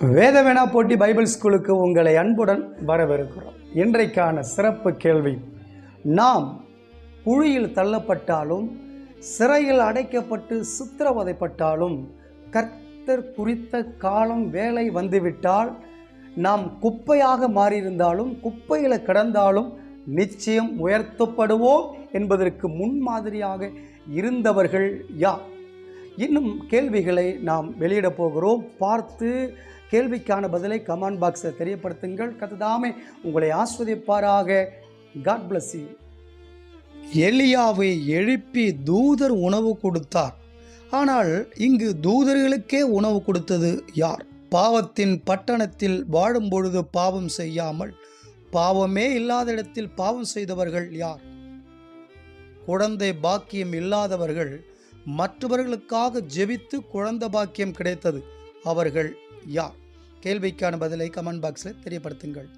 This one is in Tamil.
வேதவேனா போட்டி பைபிள் ஸ்கூலுக்கு உங்களை அன்புடன் வரவிருக்கிறோம் இன்றைக்கான சிறப்பு கேள்வி நாம் குழியில் தள்ளப்பட்டாலும் சிறையில் அடைக்கப்பட்டு சித்திரவதைப்பட்டாலும் கர்த்தர் குறித்த காலம் வேலை வந்துவிட்டால் நாம் குப்பையாக மாறியிருந்தாலும் குப்பையில் கிடந்தாலும் நிச்சயம் உயர்த்தப்படுவோம் என்பதற்கு முன்மாதிரியாக இருந்தவர்கள் யார்? இன்னும் கேள்விகளை நாம் வெளியிடப் போகிறோம். பார்த்து கேள்விக்கான பதிலை கமெண்ட் பாக்ஸில் தெரியப்படுத்துங்கள். கத்துதாமே உங்களை ஆஸ்வதிப்பாராக. காட் பிளஸ் யூ எலியாவை எழுப்பி தூதர் உணவு கொடுத்தார். ஆனால் இங்கு தூதர்களுக்கே உணவு கொடுத்தது யார்? பாவத்தின் பட்டணத்தில் வாழும் பொழுது பாவம் செய்யாமல் பாவமே இல்லாத இடத்தில் பாவம் செய்தவர்கள் யார்? குழந்தை பாக்கியம் இல்லாதவர்கள் மற்றவர்களுக்காக ஜெபித்து குழந்தை பாக்கியம் கிடைத்தது. அவர்கள் யார்? கேள்விக்கான பதிலை கமெண்ட் பாக்ஸில் தெரியப்படுத்துங்கள்.